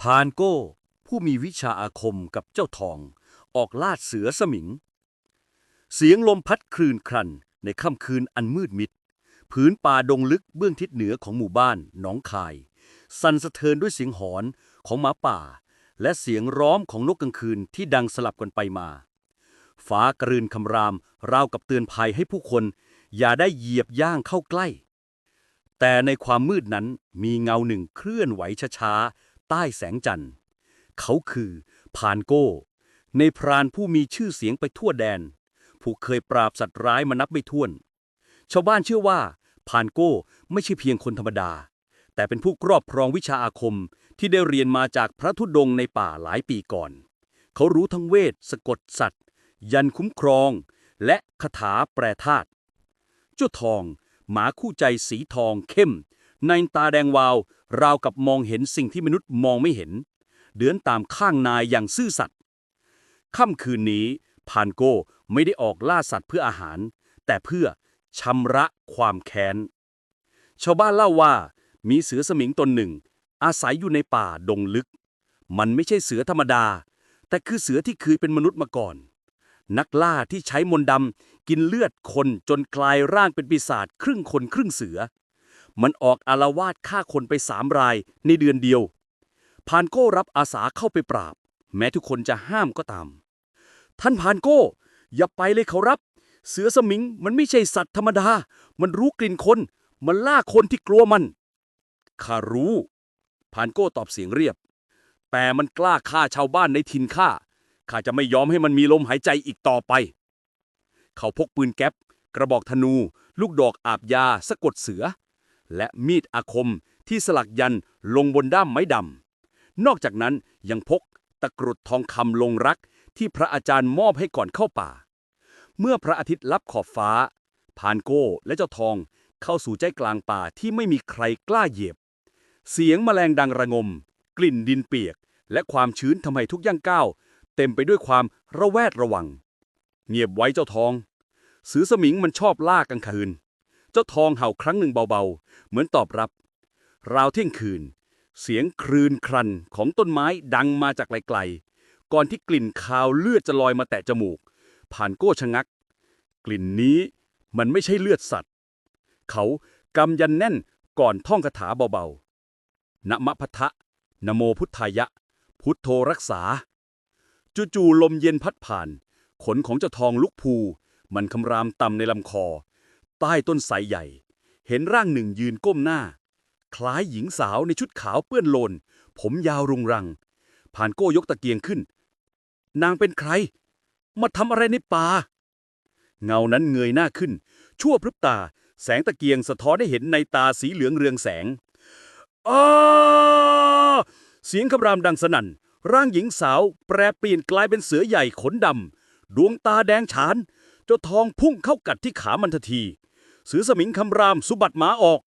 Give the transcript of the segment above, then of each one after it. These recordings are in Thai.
พานโก้ ผู้มีวิชาอาคมกับเจ้าทอง ออกล่าเสือสมิง เสียงลมพัดคลื่นครันในค่ำคืนอันมืดมิดผืนป่าดงลึกเบื้องทิศเหนือของหมู่บ้านหนองคาย สั่นสะเทือนด้วยเสียงหอนของหมาป่า และเสียงร้องของนกกลางคืนที่ดังสลับกันไปมา ฟ้ากระรืนคำรามราวกับเตือนภัยให้ผู้คน อย่าได้เหยียบย่างเข้าใกล้ แต่ในความมืดนั้นมีเงาหนึ่งเคลื่อนไหวช้าๆ ใต้แสงจันทร์ เขาคือพานโก้ ในพรานผู้มีชื่อเสียงไปทั่วแดน ผู้เคยปราบสัตว์ร้ายมานับไม่ถ้วน ชาวบ้านเชื่อว่าพานโก้ไม่ใช่เพียงคนธรรมดา แต่เป็นผู้ครอบครองวิชาอาคมที่ได้เรียนมาจากพระธุดงในป่าหลายปีก่อน เขารู้ทั้งเวท สะกดสัตว์ ยันคุ้มครอง และคาถาแปรธาตุเจ้าทอง หมาคู่ใจสีทองเข้มในตาแดงวาว ราวกับมองเห็นสิ่งที่มนุษย์มองไม่เห็น เดินตามข้างนายอย่างซื่อสัตย์ค่ำคืนนี้พานโก้ไม่ได้ออกล่าสัตว์เพื่ออาหาร แต่เพื่อชำระความแค้น ชาวบ้านเล่าว่า มีเสือสมิงตนหนึ่ง อาศัยอยู่ในป่าดงลึก มันไม่ใช่เสือธรรมดา แต่คือเสือที่เคยเป็นมนุษย์มาก่อน นักล่าที่ใช้มนต์ดำกินเลือดคนจนกลายร่างเป็นปีศาจครึ่งคนครึ่งเสือ มันออกอารวาสฆ่าคนไปสามรายในเดือนเดียว พานโก้รับอาสาเข้าไปปราบ แม้ทุกคนจะห้ามก็ตาม ท่านพานโก้ อย่าไปเลยเขารับ เสือสมิงมันไม่ใช่สัตว์ธรรมดา มันรู้กลิ่นคน มันล่าคนที่กลัวมันข้ารู้ พานโก้ตอบเสียงเรียบ แต่มันกล้าฆ่าชาวบ้านในถิ่นข้าข้าจะไม่ยอมให้มันมีลมหายใจอีกต่อไป เขาพกปืนแก๊ป กระบอกธนู ลูกดอกอาบยา สะกดเสือ และมีดอาคมที่สลักยันลงบนด้ามไม้ดำ นอกจากนั้นยังพกตะกรุดทองคำลงรักที่พระอาจารย์มอบให้ก่อนเข้าป่า เมื่อพระอาทิตย์ลับขอบฟ้า พานโก้และเจ้าทองเข้าสู่ใจกลางป่าที่ไม่มีใครกล้าเหยียบ เสียงแมลงดังระงม กลิ่นดินเปียก และความชื้นทำให้ทุกย่างก้าว เต็มไปด้วยความระแวดระวัง เงียบไว้เจ้าทอง สือสมิงมันชอบล่ากลางคืน เจ้าทองเห่าครั้งหนึ่งเบาๆ เหมือนตอบรับ ราวเที่ยงคืน เสียงครืนครันของต้นไม้ดังมาจากไกลๆ ก่อนที่กลิ่นคาวเลือดจะลอยมาแตะจมูก ผ่านโก้ชะงัก กลิ่นนี้มันไม่ใช่เลือดสัตว์ เขากำยันแน่นก่อนท่องคาถาเบาๆนะมะพัทธะนะโมพุทธายะ พุทโธรักษา จู่ๆลมเย็นพัดผ่าน ขนของเจ้าทองลุกพู มันคำรามต่ำในลำคอ ใต้ต้นไทรใหญ่ เห็นร่างหนึ่งยืนก้มหน้า คล้ายหญิงสาวในชุดขาวเปื้อนโลน ผมยาวรุงรัง ผ่านโก้ยกตะเกียงขึ้น นางเป็นใคร มาทำอะไรในป่า เงานั้นเงยหน้าขึ้น ชั่วพริบตา แสงตะเกียงสะท้อนให้เห็นในตาสีเหลืองเรืองแสงอ้าเสียงคำรามดังสนั่น ร่างหญิงสาวแปรเปลี่ยนกลายเป็นเสือใหญ่ขนดำ ดวงตาแดงฉานเจ้าทองพุ่งเข้ากัดที่ขามันทันที เสือสมิงคำรามสุบัดหมาออก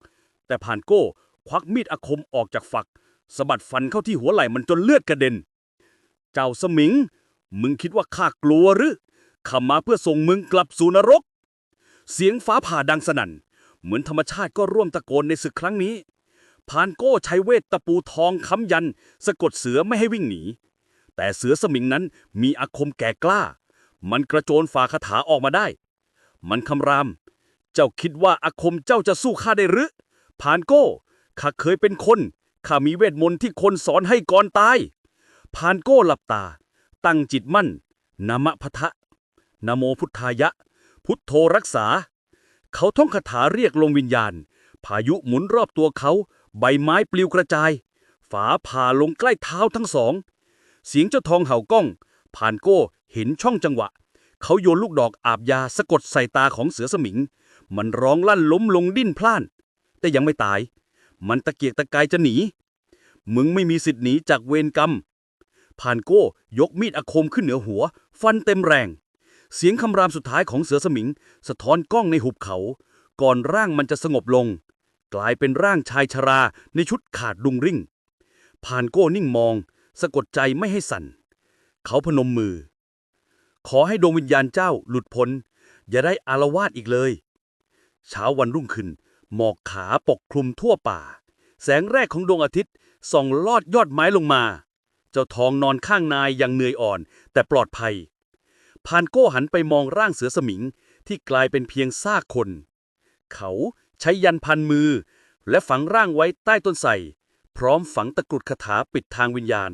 แต่ผ่านโก้ ควักมีดอาคมออกจากฝักสะบัดฟันเข้าที่หัวไหล่มันจนเลือดกระเด็น เจ้าสมิง มึงคิดว่าข้ากลัวหรือข้ามาเพื่อส่งมึงกลับสู่นรก เสียงฟ้าผ่าดังสนั่น เหมือนธรรมชาติก็ร่วมตะโกนในศึกครั้งนี้พานโก้ใช้เวทตะปูทองค้ำยัน สะกดเสือไม่ให้วิ่งหนี แต่เสือสมิงนั้นมีอาคมแก่กล้า มันกระโจนฝ่าคาถาออกมาได้ มันคำราม เจ้าคิดว่าอาคมเจ้าจะสู้ข้าได้หรือพานโก้ข้าเคยเป็นคนข้ามีเวทมนต์ที่คนสอนให้ก่อนตายพานโก้หลับตา ตั้งจิตมั่นนะมะพะทะนโมพุทธายะ พุทโธรักษา เขาท่องคาถาเรียกลงวิญญาณ พายุหมุนรอบตัวเขา ใบไม้ปลิวกระจาย ฝาผ่าลงใกล้เท้าทั้งสอง เสียงเจ้าทองเห่าก้องผ่านโก้เห็นช่องจังหวะ เขาโยนลูกดอกอาบยาสะกดใส่ตาของเสือสมิง มันร้องลั่นล้มลงดิ้นพล่าน แต่ยังไม่ตาย มันตะเกียกตะกายจะหนี มึงไม่มีสิทธิ์หนีจากเวรกรรมผ่านโก้ยกมีดอาคมขึ้นเหนือหัว ฟันเต็มแรง เสียงคำรามสุดท้ายของเสือสมิง สะท้อนกล้องในหุบเขา ก่อนร่างมันจะสงบลง กลายเป็นร่างชายชราในชุดขาดดุงริ่ง ผ่านโก้นิ่งมอง สะกดใจไม่ให้สั่น เขาพนมมือ ขอให้ดวงวิญญาณเจ้าหลุดพ้น อย่าได้อารวาสอีกเลย เช้าวันรุ่งขึ้น หมอกขาปกคลุมทั่วป่า แสงแรกของดวงอาทิตย์ส่องลอดยอดไม้ลงมา เจ้าทองนอนข้างนายยังเหนื่อยอ่อน แต่ปลอดภัย พานโก้หันไปมองร่างเสือสมิงที่กลายเป็นเพียงซากคน เขาใช้ยันพันมือ และฝังร่างไว้ใต้ต้นไทรพร้อมฝังตะกรุดคาถาปิดทางวิญญาณ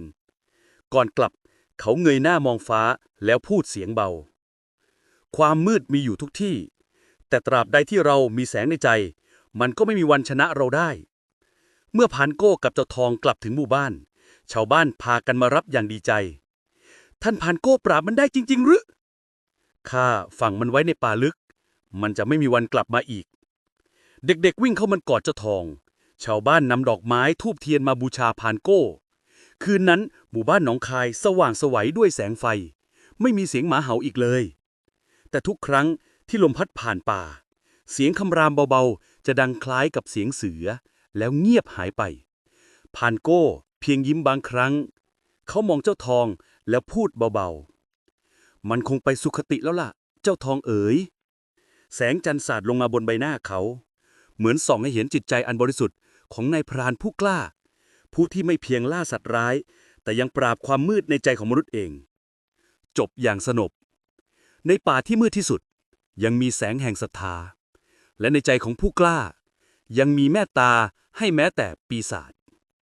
ก่อนกลับเขาเงยหน้ามองฟ้าแล้วพูดเสียงเบา ความมืดมีอยู่ทุกที่ แต่ตราบใดที่เรามีแสงในใจ มันก็ไม่มีวันชนะเราได้ เมื่อพานโก้กับเจ้าทองกลับถึงหมู่บ้าน ชาวบ้านพากันมารับอย่างดีใจ ท่านพานโก้ปราบมันได้จริง ๆ หรือข้าฝังมันไว้ในป่าลึก มันจะไม่มีวันกลับมาอีก เด็กๆวิ่งเข้ามากอดเจ้าทอง ชาวบ้านนำดอกไม้ทูบเทียนมาบูชาพานโก้ คืนนั้นหมู่บ้านหนองคายสว่างสวัยด้วยแสงไฟ ไม่มีเสียงหมาเห่าอีกเลย แต่ทุกครั้ง ที่ลมพัดผ่านป่า เสียงคำรามเบาๆ จะดังคล้ายกับเสียงเสือ แล้วเงียบหายไป พานโก้ เพียงยิ้มบางครั้ง เขามองเจ้าทองแล้วพูดเบาๆ มันคงไปสุขติแล้วล่ะ เจ้าทองเอ๋ย แสงจันทร์สาดลงมาบนใบหน้าเขา เหมือนส่องให้เห็นจิตใจอันบริสุทธิ์ของนายพรานผู้กล้า ผู้ที่ไม่เพียงล่าสัตว์ร้าย แต่ยังปราบความมืดในใจของมนุษย์เอง จบอย่างสนบในป่าที่มืดที่สุด ยังมีแสงแห่งศรัทธา และในใจของผู้กล้า ยังมีแม่ตาให้แม้แต่ปีศาจ